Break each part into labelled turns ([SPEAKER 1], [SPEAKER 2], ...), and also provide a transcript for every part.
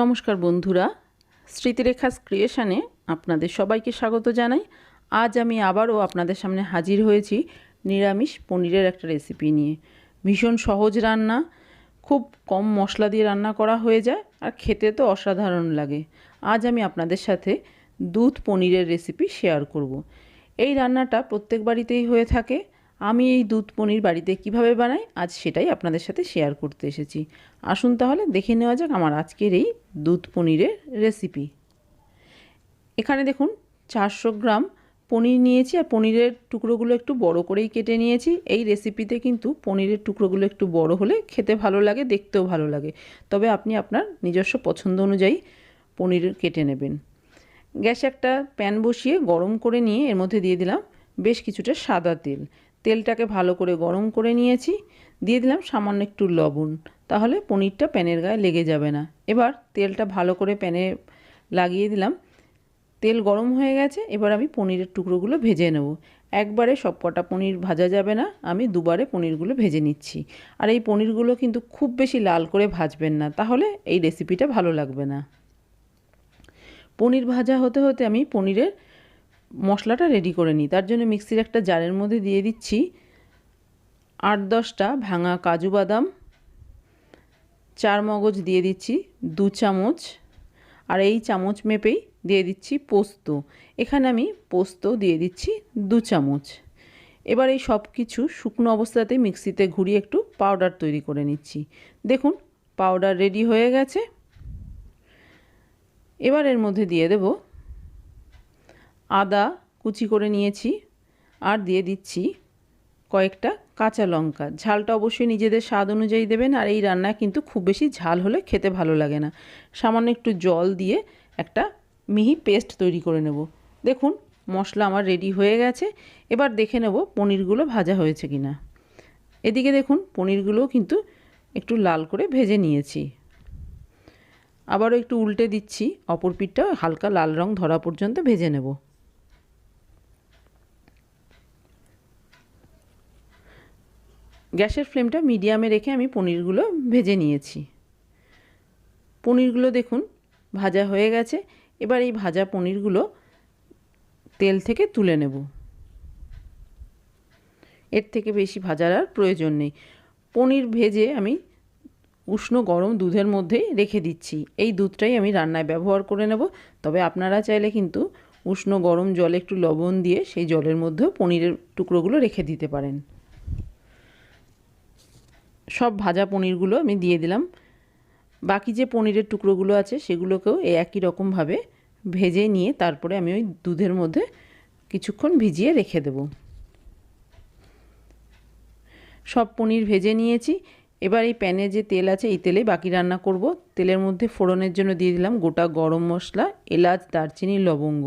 [SPEAKER 1] নমস্কার বন্ধুরা, স্মৃতিরেখাস ক্রিয়েশনে আপনাদের সবাইকে স্বাগত জানাই। আজ আমি আবারও আপনাদের সামনে হাজির হয়েছি নিরামিষ পনিরের একটা রেসিপি নিয়ে। ভীষণ সহজ রান্না, খুব কম মশলা দিয়ে রান্না করা হয়ে যায় আর খেতে তো অসাধারণ লাগে। আজ আমি আপনাদের সাথে দুধ পনিরের রেসিপি শেয়ার করব। এই রান্নাটা প্রত্যেক বাড়িতেই হয়ে থাকে আমি এই দুধ পনির বাড়িতে কীভাবে বানাই, আজ সেটাই আপনাদের সাথে শেয়ার করতে এসেছি। আসুন তাহলে দেখে নেওয়া যাক আমার আজকের এই দুধ পনিরের রেসিপি এখানে দেখুন, চারশো গ্রাম পনির নিয়েছি আর পনিরের টুকরোগুলো একটু বড় করেই কেটে নিয়েছি। এই রেসিপিতে কিন্তু পনিরের টুকরোগুলো একটু বড় হলে খেতে ভালো লাগে, দেখতেও ভালো লাগে। তবে আপনি আপনার নিজস্ব পছন্দ অনুযায়ী পনির কেটে নেবেন। গ্যাসে একটা প্যান বসিয়ে গরম করে নিয়ে এর মধ্যে দিয়ে দিলাম বেশ কিছুটা সাদা তেল। তেলটাকে ভালো করে গরম করে নিয়েছি। দিয়ে দিলাম সামান্য একটু লবণ। তাহলে পনিরটা প্যানের গায়ে লেগে যাবে না। এবার তেলটা ভালো করে প্যানে লাগিয়ে দিলাম। তেল গরম হয়ে গেছে, এবার আমি পনিরের টুকরোগুলো ভেজে নেব। একবারে সব কটা পনির ভাজা যাবে না, আমি দুবারে পনিরগুলো ভেজে নিচ্ছি। আর এই পনিরগুলো কিন্তু খুব বেশি লাল করে ভাজবেন না, তাহলে এই রেসিপিটা ভালো লাগবে না। পনির ভাজা হতে হতে আমি পনিরের মশলাটা রেডি করে নিই। তার জন্য মিক্সির একটা জারের মধ্যে দিয়ে দিচ্ছি আট দশটা ভাঙা কাজু বাদাম, চার মগজ দিয়ে দিচ্ছি দু চামচ, আর এই চামচ মেপেই দিয়ে দিচ্ছি পোস্ত। এখানে আমি পোস্ত দিয়ে দিচ্ছি দু চামচ। এবার এই সব কিছু শুকনো অবস্থাতে মিক্সিতে ঘুরিয়ে একটু পাউডার তৈরি করে নিচ্ছি। দেখুন পাউডার রেডি হয়ে গেছে। এবার এর মধ্যে দিয়ে দেব আদা কুচি করে নিয়েছি আর দিয়ে দিচ্ছি কয়েকটা কাঁচা লঙ্কা। ঝালটা অবশ্যই নিজেদের স্বাদ অনুযায়ী দেবেন আর এই রান্না কিন্তু খুব বেশি ঝাল হলে খেতে ভালো লাগে না। সামান্য একটু জল দিয়ে একটা মিহি পেস্ট তৈরি করে নেব। দেখুন, মশলা আমার রেডি হয়ে গেছে। এবার দেখে নেব পনিরগুলো ভাজা হয়েছে কি না এদিকে দেখুন, পনিরগুলোও কিন্তু একটু লাল করে ভেজে নিয়েছি। আবারও একটু উল্টে দিচ্ছি, অপর পিঠটা হালকা লাল রং ধরা পর্যন্ত ভেজে নেব। গ্যাসের ফ্লেমটা মিডিয়ামে রেখে আমি পনিরগুলো ভেজে নিয়েছি। পনিরগুলো দেখুন, ভাজা হয়ে গেছে। এবার এই ভাজা পনিরগুলো তেল থেকে তুলে নেব। এর থেকে বেশি ভাজার আর প্রয়োজন নেই। পনির ভেজে আমি উষ্ণ গরম দুধের মধ্যেই রেখে দিচ্ছি। এই দুধটাই আমি রান্নায় ব্যবহার করে নেব। তবে আপনারা চাইলে কিন্তু উষ্ণ গরম জলে একটু লবণ দিয়ে সেই জলের মধ্যেও পনিরের টুকরোগুলো রেখে দিতে পারেন। সব ভাজা পনিরগুলো আমি দিয়ে দিলাম। বাকি যে পনিরের টুকরোগুলো আছে সেগুলোকেও এই একই রকমভাবে ভেজে নিয়ে তারপরে আমি ওই দুধের মধ্যে কিছুক্ষণ ভিজিয়ে রেখে দেব। সব পনির ভেজে নিয়েছি। এবার এই প্যানে যে তেল আছে এই তেলে বাকি রান্না করব। তেলের মধ্যে ফোড়নের জন্য দিয়ে দিলাম গোটা গরম মশলা, এলাচ, দারচিনি, লবঙ্গ।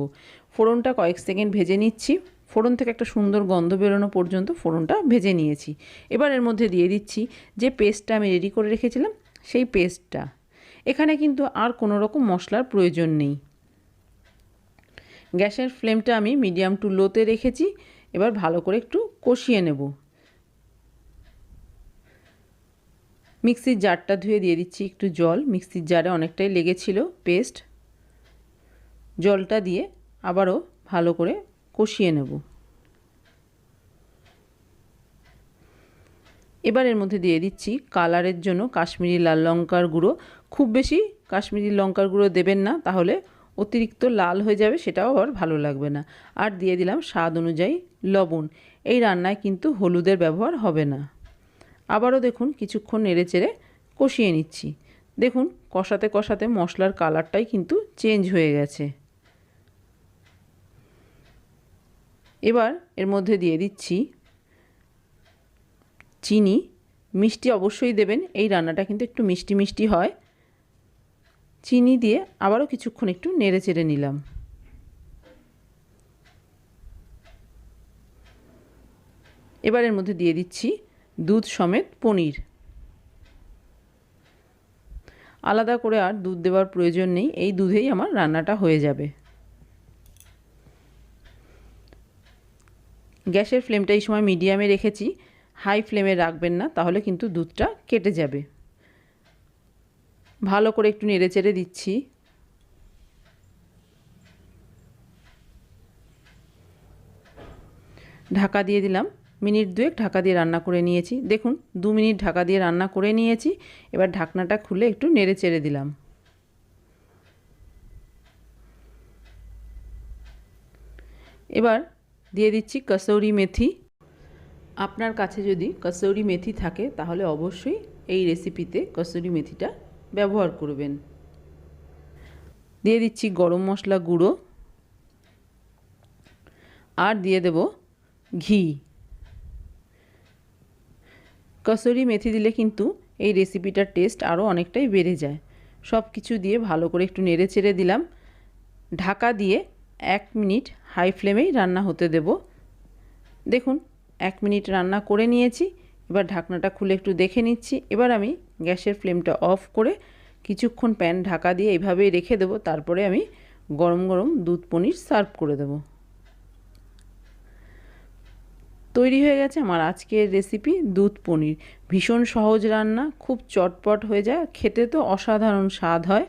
[SPEAKER 1] ফোড়নটা কয়েক সেকেন্ড ভেজে নিচ্ছি। ফোড়ন থেকে একটা সুন্দর গন্ধ বেরোনো পর্যন্ত ফোড়নটা ভেজে নিয়েছি। এবার এর মধ্যে দিয়ে দিচ্ছি যে পেস্টটা আমি রেডি করে রেখেছিলাম, সেই পেস্টটা। এখানে কিন্তু আর কোনো রকম মশলার প্রয়োজন নেই। গ্যাসের ফ্লেমটা আমি মিডিয়াম টু লোতে রেখেছি, এবার ভালো করে একটু কষিয়ে নেব। মিক্সির জারটা ধুয়ে দিয়ে দিচ্ছি একটু জল। মিক্সির জারে অনেকটাই লেগেছিল পেস্ট। জলটা দিয়ে আবারও ভালো করে কষিয়ে নেব। এবার এর মধ্যে দিয়ে দিচ্ছি কালারের জন্য কাশ্মীরি লাল লঙ্কার গুঁড়ো। খুব বেশি কাশ্মীরি লঙ্কার গুঁড়ো দেবেন না, তাহলে অতিরিক্ত লাল হয়ে যাবে, সেটাও আবার ভালো লাগবে না। আর দিয়ে দিলাম স্বাদ অনুযায়ী লবণ। এই রান্নায় কিন্তু হলুদের ব্যবহার হবে না। আবারও দেখুন কিছুক্ষণ নেড়ে চেড়ে কষিয়ে নিচ্ছি। দেখুন কষাতে কষাতে মশলার কালারটাই কিন্তু চেঞ্জ হয়ে গেছে। এবার এর মধ্যে দিয়ে দিচ্ছি চিনি। মিষ্টি অবশ্যই দেবেন, এই রান্নাটা কিন্তু একটু মিষ্টি মিষ্টি হয়। চিনি দিয়ে আবারও কিছুক্ষণ একটু নেড়ে চেড়ে নিলাম। এবার এর মধ্যে দিয়ে দিচ্ছি দুধ সমেত পনির। আলাদা করে আর দুধ দেওয়ার প্রয়োজন নেই, এই দুধেই আমার রান্নাটা হয়ে যাবে। গ্যাসের ফ্লেমটা এই সময় মিডিয়ামে রেখেছি। হাই ফ্লেমে রাখবেন না, তাহলে কিন্তু দুধটা কেটে যাবে। ভালো করে একটু নেড়ে চেড়ে দিচ্ছি। ঢাকা দিয়ে দিলাম। মিনিট দুয়েক ঢাকা দিয়ে রান্না করে নিয়েছি। দেখুন, দু মিনিট ঢাকা দিয়ে রান্না করে নিয়েছি। এবার ঢাকনাটা খুলে একটু নেড়ে চেড়ে দিলাম। এবার দিয়ে দিচ্ছি কসৌরি মেথি। আপনার কাছে যদি কসৌরি মেথি থাকে, তাহলে অবশ্যই এই রেসিপিতে কসৌরি মেথিটা ব্যবহার করবেন। দিয়ে দিচ্ছি গরম মশলা গুঁড়ো। আর দিয়ে দেব ঘি। কসুরি মেথি দিলে কিন্তু এই রেসিপিটার টেস্ট আরও অনেকটাই বেড়ে যায়। সব কিছু দিয়ে ভালো করে একটু নেড়ে চেড়ে দিলাম। ঢাকা দিয়ে এক মিনিট হাই ফ্লেমেই রান্না হতে দেব। দেখুন, এক মিনিট রান্না করে নিয়েছি, এবার ঢাকনাটা খুলে একটু দেখে নিচ্ছি। এবার আমি গ্যাসের ফ্লেমটা অফ করে কিছুক্ষণ প্যান ঢাকা দিয়ে এইভাবেই রেখে দেবো, তারপরে আমি গরম গরম দুধ পনির সার্ভ করে দেবো। তৈরি হয়ে গেছে আমার আজকের রেসিপি দুধ পনির। ভীষণ সহজ রান্না, খুব চটপট হয়ে যায়, খেতে তো অসাধারণ স্বাদ হয়।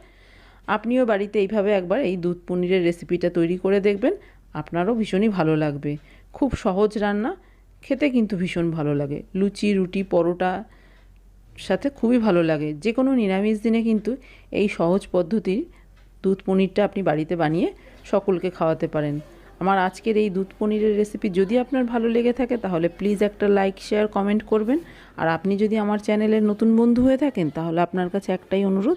[SPEAKER 1] আপনিও বাড়িতে এইভাবে একবার এই দুধ পনিরের রেসিপিটা তৈরি করে দেখবেন। আপনারও ভীষণই ভালো লাগবে। খুব সহজ রান্না, খেতে কিন্তু ভীষণ ভালো লাগে। লুচি, রুটি, পরোটা সাথে খুবই ভালো লাগে। যে কোনো নিরামিষ দিনে কিন্তু এই সহজ পদ্ধতির দুধ পনিরটা আপনি বাড়িতে বানিয়ে সকলকে খাওয়াতে পারেন। আমার আজকের এই দুধ পনিরের রেসিপি যদি আপনার ভালো লেগে থাকে, তাহলে প্লিজ একটা লাইক শেয়ার কমেন্ট করবেন। আর আপনি যদি আমার চ্যানেলের নতুন বন্ধু হয়ে থাকেন, তাহলে আপনার কাছে একটাই অনুরোধ